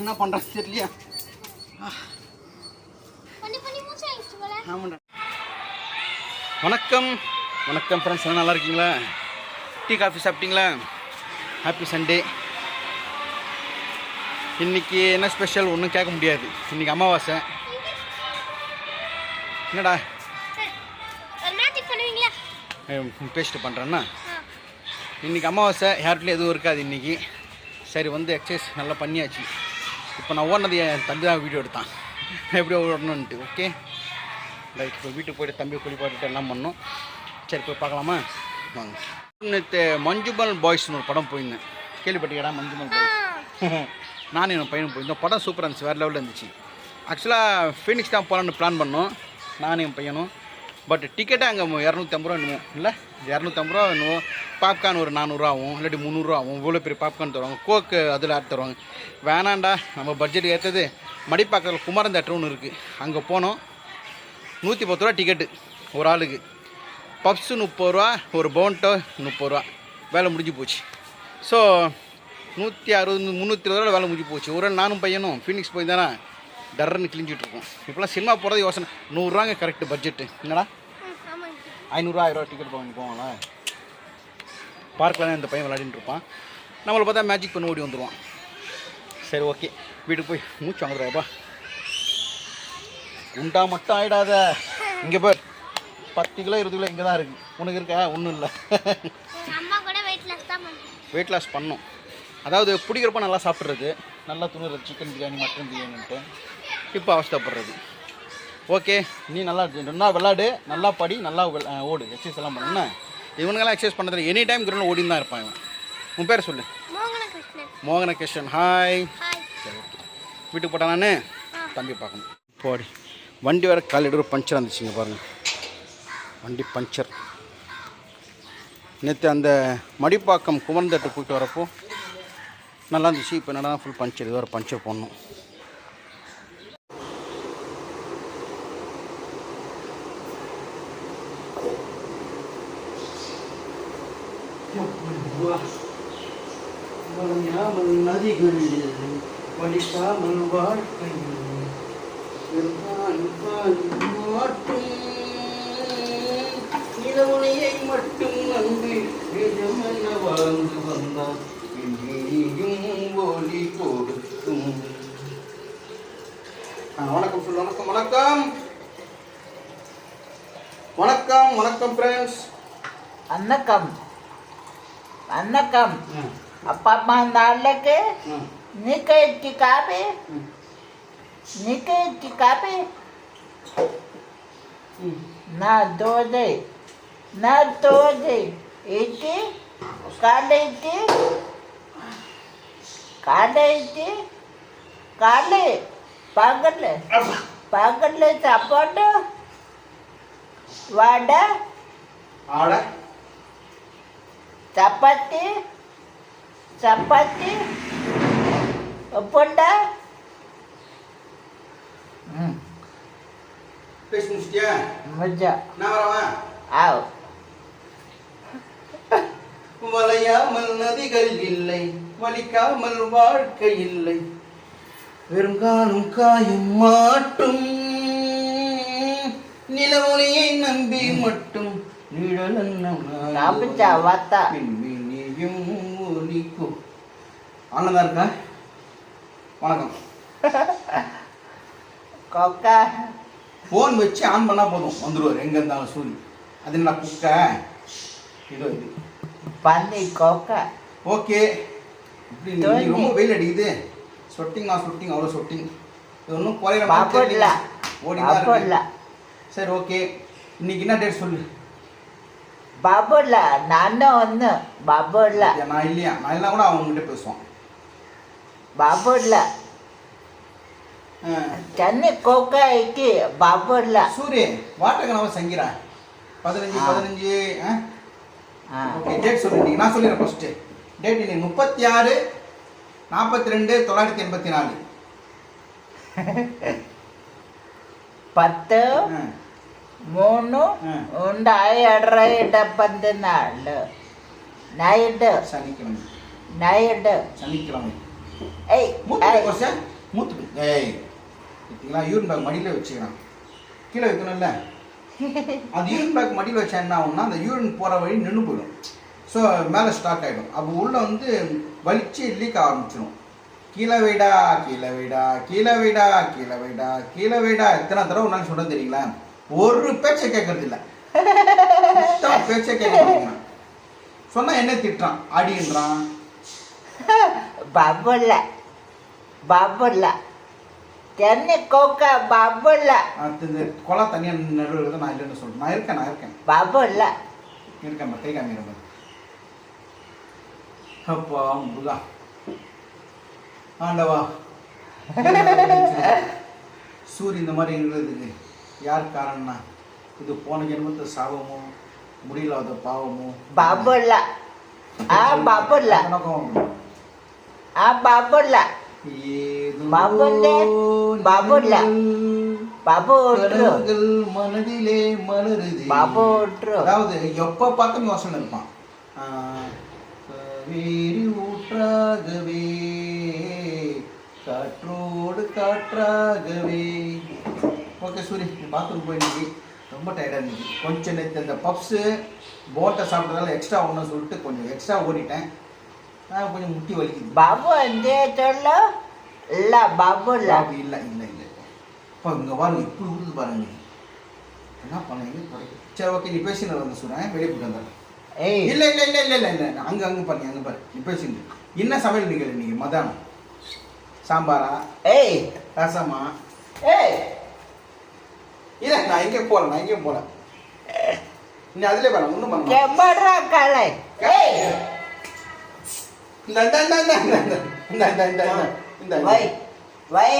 என்ன பண்ணுறேன் தெரியலையா. ஆமாண்டா. வணக்கம். வணக்கம் ஃப்ரெண்ட்ஸ் எல்லாம் நல்லா இருக்கீங்களா? டீ காஃபி சாப்பிட்டீங்களா? ஹாப்பி சண்டே இன்னைக்கு என்ன ஸ்பெஷல் ஒன்றும் கேட்க முடியாது. இன்னைக்கு அமாவாசை. என்னடா? பேஸ்ட் பண்ணுறேன்னா இன்றைக்கி அமாவாசை ஹேர்ட்லேயும் எதுவும் இருக்காது இன்றைக்கி சரி வந்து எக்ஸசைஸ் நல்லா பண்ணியாச்சு. இப்போ நான் ஓடினது என் தம்பி தான் வீடியோ எடுத்தான். எப்படி ஓடணுன்ட்டு ஓகே ரைட் இப்போ வீட்டுக்கு போய்ட்டு தம்பி குளிப்பாட்டிட்டு எல்லாம் பண்ணோம். சரி போய் பார்க்கலாமா? வாங்க. நேற்று மஞ்சுமல் பாய்ஸ்னு ஒரு படம் போயிருந்தேன். கேள்விப்பட்டீங்கடா மஞ்சுமல் பாய்ஸ் நானும் என் பையனும் போயிருந்தோம். படம் சூப்பராக இருந்துச்சு வேறு லெவலில் இருந்துச்சு. ஆக்சுவலாக ஃபீனிக்ஸ் தான் போகலான்னு பிளான் பண்ணோம். நானும் என் பையனும். பட் டிக்கெட்டே அங்கே இரநூத்தம்பது ரூபா என்னமோ. இல்லை? இரநூத்தம்பது ரூபா என்னமோ. பாப்கார்ன் ஒரு நானூறுரூவா ஆகும் இல்லாட்டி முந்நூறுரூவா ஆகும் இவ்வளோ பெரிய பாப்கார்ன் தருவாங்க. கோக்கு அதில் ஆட் தருவாங்க. வேணாண்டா நம்ம பட்ஜெட்டுக்கு ஏற்றது மடிப்பாக்கத்தில் குமரன் தேட்டர் ஒன்று இருக்குது அங்கே போனோம். நூற்றி பத்து ரூபா டிக்கெட்டு ஒரு ஆளுக்கு. பப்ஸு முப்பது ரூபா ஒரு போன்ட்டோ முப்பது ரூபா. வேலை முடிஞ்சு போச்சு. ஸோ நூற்றி அறுபது முந்நூற்றி இருபது ரூபா வேலை முடிஞ்சு போச்சு. ஒரு நானும் பையனும் ஃபீனிக்ஸ் போய் தானே டர்ன்னு கிழிஞ்சிட்டு இருக்கோம் இப்போலாம் சினிமா போகிறது யோசனை. நூறுரூவாங்க கரெக்ட் பட்ஜெட்டு என்னடா? ஐநூறுரூவா ஆயிரம் டிக்கெட் போவாங்க போவாங்களா பார்க்கில் தான் இந்த பையன் விளையாடிட்டு இருப்பான். நம்மளை பார்த்தா மேஜிக் பண்ணி ஓடி வந்துடுவான் சரி ஓகே வீட்டுக்கு போய் மூச்சு வாங்குறாப்பா உண்டா மட்டும் ஆயிடாத. இங்கே பார். பத்து கிலோ இருபது கிலோ இங்கே தான் இருக்குது உனக்கு இருக்கா? ஒன்றும் இல்லை. வெயிட் லாஸ் பண்ணோம். அதாவது பிடிக்கிறப்ப நல்லா சாப்பிட்றது. நல்லா துணுறது சிக்கன் பிரியாணி மட்டன் பிரியாணின்ட்டு இப்போ அவஸ்தைப்படுறது. ஓகே. நீ நல்லா நல்லா விளாடு நல்லா படி நல்லா ஓடு எக்ஸசைஸ் எல்லாம் பண்ணு இவனுங்கெல்லாம் எக்ஸசைஸ் பண்ணுறதுல எனி டைம் கிரௌண்ட் ஓடின்னு தான் இருப்பான் இவன். உன் பேர் சொல்லு. மோகன கிருஷ்ணன் ஹாய் ஹாய் சரி ஓகே வீட்டுக்கு போட்டா நான்? தம்பி பார்க்கணும். போடி. வண்டி வேறு காலையில் ஒரு பஞ்சர் இருந்துச்சுங்க பாருங்கள் வண்டி பஞ்சர் நேற்று அந்த மடிப்பாக்கம் குமரந்தட்டு போயிட்டு வரப்போ நல்லா இருந்துச்சு இப்போ என்னடா ஃபுல் பஞ்சர் இது ஒரு பஞ்சர் போடணும் மட்டும் நம்பி வாழ்ந்து வந்தான் நீயும் ஒளி கொடுக்கும். வணக்கம் சொல்லு வணக்கம் வணக்கம். வணக்கம் வணக்கம் ஃப்ரெண்ட்ஸ் வணக்கம். வணக்கம். அப்பா நாளைக்கு நிக்கைக்கு காபி. நிக்கைக்கு காபி. நான் தோதை நான் தோதை இட்டி காலைக்கு காலைக்கு காலை. பகல் பகல்ல சாப்பாடு வடை ஆடை. சப்பாத்தி சப்பாத்தி உப்புண்டா ம். பேசி முடிச்சிட்டியா? முடிச்சா. நான் வரவன் ஆவ். மலையா இல்லை. பலிக்காமல் வாழ்க்கை இல்லை. வெறும் வெறுங்காலும் காயும் மாட்டும். நிலவொலியை நம்பி மட்டும் நிழலன்னியும் ஒலிக்கும். ஆனதா இருக்கா? வணக்கம். கொக்கா. ஃபோன் வச்சு ஆன் பண்ணால் போதும். வந்துடுவார் எங்கே இருந்தாலும் சூரிய அது என்ன குக்க? இது வந்து பன்னி கொக்கா. ஓகே இப்படி ரொம்ப வெயில் அடிக்குது. சொட்டிங்கா சொட்டிங் அவ்வளோ சொட்டிங் ஒன்றும் குறையில ஓடிங்களா சரி ஓகே இன்னைக்கு என்ன டேட் சொல்லு? பபர்ல நான் தான் வந்து பபர்ல நான் இல்லையா? நான் எல்லாம் கூட அவங்ககிட்ட பேசுவோம் பபர்ல சென்னை கோக்காய்க்கு பபர்ல சூரிய வாட்டர் கனவு பதினஞ்சு பதினஞ்சு ஓகே டேட் சொல்லிட்டீங்க நான் டேட் முப்பத்தி ஆறு நாற்பத்தி ரெண்டு தொள்ளாயிரத்தி எண்பத்தி நாலு. പത്ത് മൂന്ന് ഉണ്ടായിടറയിട്ട് പതിനാല് നൈറ്റ് നൈറ്റ് ഏയ് മൂത്ത് ஏய் பார்த்தீங்களா யூரின் பேக் மடியில் வச்சுக்கலாம் கீழே வைக்கணும்ல. அந்த யூரின் பேக் மடியில் வச்சா என்ன ஆகும்னா அந்த யூரின் போகிற வழி நின்று போயிடும். ஸோ மேலே ஸ்டாக் ஆகிடும் அப்போ உள்ளே வந்து வலிச்சு லீக் ஆரம்பிச்சிடும் கீழே வைடா கீழே வைடா கீழே வைடா கீழே வைடா கீழே வைடா. எத்தனை தடவை நாள் சொல்ல தெரியுங்களா? ஒரு பேச்சை கேட்கறது இல்லை. பேச்சை கேட்க மாட்டேங்கிறான். சொன்னா என்ன திட்டுறான்? அடின்றான். பபுல பபுல தென்னை கோக்கா பபுல அடுத்து இந்த குளம் தனியாக நடுவில் நான் இல்லைன்னு சொல்றேன். நான் இருக்கேன் நான் இருக்கேன். பபுல இருக்கேன் கை காமிக்கிறேன். அப்பா முருகா. ஆண்டவா சூரியன் இந்த மாதிரி இருக்கிறதுக்கு யார் காரணம்னா? இது போன ஜென்மத்தை சாபமோ முடியலாத பாவமோ? பபுல ஆ பபுல வணக்கம் ஆ பாபுல்ல, பாபுல்ல. மனதிலே மலருது. அதாவது எப்போ பார்த்தும் யோசனை இருப்பான் காவேரி ஊற்றாகவே காற்றோடு காற்றாகவே. ஓகே சூரி பாத்ரூம் போய் இன்னைக்கு ரொம்ப டயர்டாக இருந்துச்சு. கொஞ்சம் நேற்று இந்த பப்ஸு போட்டை சாப்பிட்டதால எக்ஸ்ட்ரா ஒன்று சொல்லிட்டு கொஞ்சம் எக்ஸ்ட்ரா ஓடிட்டேன். கொஞ்சம் முட்டி வலிக்குது. பாபு எந்தே சொல்லு இல்ல பாபு இல்லை. இல்லை இல்லை இப்போ இங்கே பாருங்க இப்படி விடுது பாருங்க. என்ன பண்ணீங்க. சரி ஓகே நீ பேசின வந்து சொல்கிறேன் வெளியே போட்டு வந்துடுறேன் ஏய் இல்ல இல்ல இல்ல இல்ல இல்ல இல்ல அங்க அங்க பாருங்க அங்க பாரு இப்போ பேசுங்க என்ன சமையல் நீங்கள் இன்னைக்கு மதானம் சாம்பாரா ஏய் ரசமா ஏய் இல்ல நான் எங்கே போல நான் எங்கே போல நீ அதுல பாரு ஒண்ணு பண்ணு எப்படா காலை ஏய் இந்த இந்த இந்த இந்த இந்த இந்த இந்த வை வை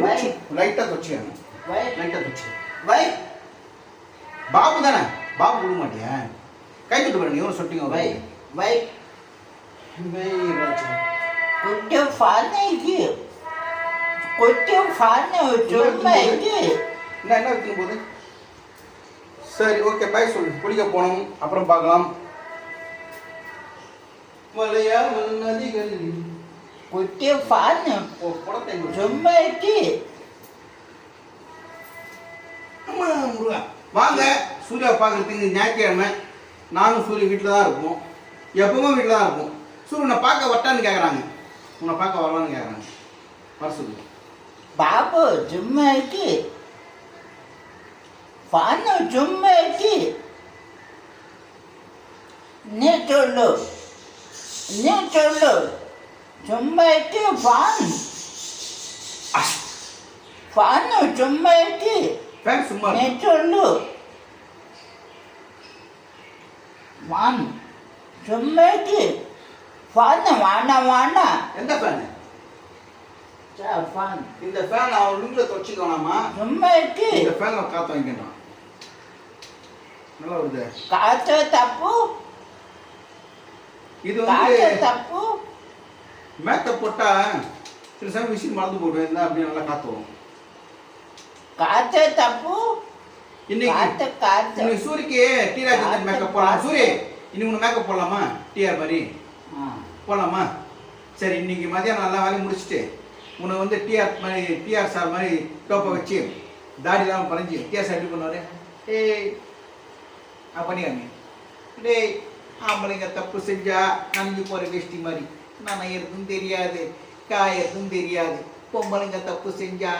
வை லைட்டா தொச்சு வை லைட்டா தொச்சு வை பாபு தானே பாபு விட கை தட்டு பாருங்க இவனை சொல்லிட்டீங்க பை பை பை கொஞ்சம் ஃபாரினா இது. கொஞ்சம் ஃபாரினா சொல்லுமா இது. என்ன என்ன போது சரி ஓகே பை சொல்லு. குளிக்க போனோம் அப்புறம் பார்க்கலாம். மலையா நதிகள். கொஞ்சம் ஃபாரினா படத்தை ரொம்ப இருக்கு வாங்க சூர்யா பார்க்குறதுக்கு ஞாயிற்றுக்கிழமை. நானும் சூரிய வீட்டில் தான் இருப்போம். எப்பவும் வீட்டில் தான் இருப்போம். சூரியனை பார்க்க வட்டான்னு கேட்குறாங்க உன்னை பார்க்க வரலான்னு கேட்குறாங்க வர சொல்லு. பாபு சும்மா இருக்கு. பானு சும்மா இருக்கு. நீ சொல்லு. நீ சொல்லு. சும்மா இருக்கு பான். பானு சும்மா இருக்கு. சும்மா நீ சொல்லு. வான் செம்மேட்டு ஃபேன் வாண்ணா வாண்ணா எந்த ஃபேன் சார் ஃபேன் இந்த ஃபேன் அவன் ரூம்ல துவச்சிக்கோனாமா செம்மேட்டு இந்த ஃபேன் அவன் காற்று வாங்கிக்கணும் நல்லா வருது காற்று தப்பு இது வந்து தப்பு மேக்கப் போட்டா சில சமயம் மிஷின் மறந்து போடுவேன் அப்படின்னு நல்லா காற்று வரும் தப்பு இன்னைக்கு சூரிக்கு டிஆர் காத்து, மேக்கப் போடலாம். சூரி இன்னைக்கு உனக்கு மேக்கப் போடலாமா? டிஆர் மாதிரி. போடலாமா? சரி இன்னைக்கு மதியானம் நல்லா வேலையை முடிச்சுட்டு உனக்கு வந்து டிஆர் மாதிரி டிஆர் சார் மாதிரி டோப்பை வச்சு தாடிலாம் பறிஞ்சு டிஆர் சார் எப்படி பண்ணுவார்? ஏய். ஆ பண்ணிக்காங்க டேய் ஆம்பளைங்க தப்பு செஞ்சா நம்பி போகிற வேஷ்டி மாதிரி. நனையிறதும் தெரியாது காயறதும் தெரியாது. பொம்பளைங்க தப்பு செஞ்சா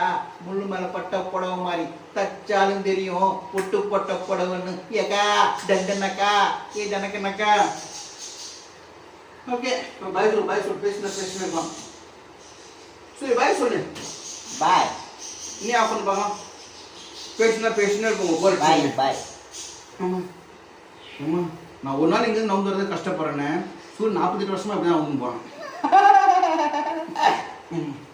முள்ளு மேலே பட்ட புடவை மாதிரி தச்சாலும் தெரியும் பொட்டு பொட்ட புடவைன்னு. ஏக்கா டண்டனக்கா ஏ டனக்கனக்கா ஓகே பாய் சொல்லு பாய் சொல்லு பேசின பேசின சரி பாய் சொல்லு. பாய் நீ ஆஃப் பண்ணி பார்க்கலாம். பேசினா பேசினா இருக்கும் போர் பாய் பாய் ஆமா. ஆமா. நான் ஒரு நாள் இங்கேருந்து நவுந்து வரது கஷ்டப்படுறேனே. சூரியன் நாற்பத்தெட்டு வருஷமா அப்படி தான் வந்து போகிறேன்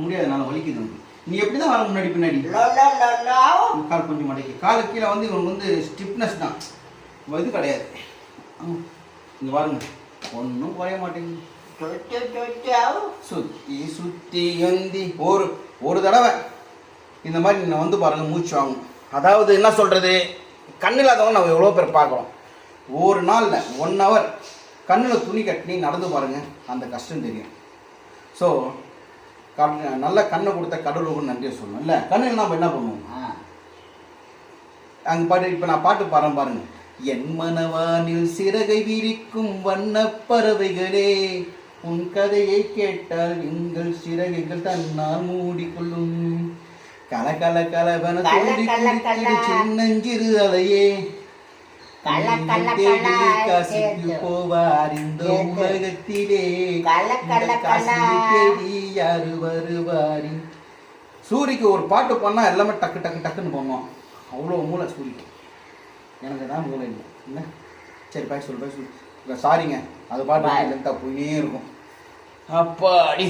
முடியாது நான் வலிக்குது. நீ எப்படி தான் வர முன்னாடி பின்னாடி? கால் கொஞ்சம் மடக்கி. காலு கீழே வந்து இவனுக்கு வந்து ஸ்டிப்னஸ் தான். இது கிடையாது. இங்கே பாருங்க. ஒன்றும் குறைய மாட்டேங்குது. சுத்தி சுத்தி எந்தி. ஒரு ஒரு தடவை இந்த மாதிரி நான் வந்து பாருங்க மூச்சு வாங்கும். அதாவது என்ன சொல்றது? கண் இல்லாதவங்க நம்ம எவ்வளோ பேர் பார்க்குறோம். ஒரு நாளில் ஒன் ஹவர் கண்ணில் துணி கட்டி நடந்து பாருங்க. அந்த கஷ்டம் தெரியும். ஸோ நல்ல கண்ணை கொடுத்த கடவுளுக்கு நன்றியை சொல்லணும் இல்லை? கண்ணில் நம்ம என்ன பண்ணுவோம்? அங்கே பாட்டு இப்போ நான் பாட்டு பாடுறேன் பாருங்க. என் மனவானில் சிறகை விரிக்கும் வண்ணப் பறவைகளே உன் கதையை கேட்டால் எங்கள் சிறகுகள் தன்னால் மூடிக்கொள்ளும். கல கல கலவன. சின்னஞ்சிறு அலையே. கேட்டு. போவார் இந்த. உலகத்திலே. தேடி யாரு வருவாரி சூரிக்கு ஒரு பாட்டு பண்ணால் எல்லாமே டக்கு டக்கு டக்குன்னு பண்ணுவோம் அவ்வளோ மூளை சூரிக்கு எனக்கு தான் மூளை இல்லை. என்ன? சரி பாய் சொல்லு பாய் சொல்லு. சாரிங்க அது பாட்டு. லென்த்தாக போயினே இருக்கும். அப்பாடி.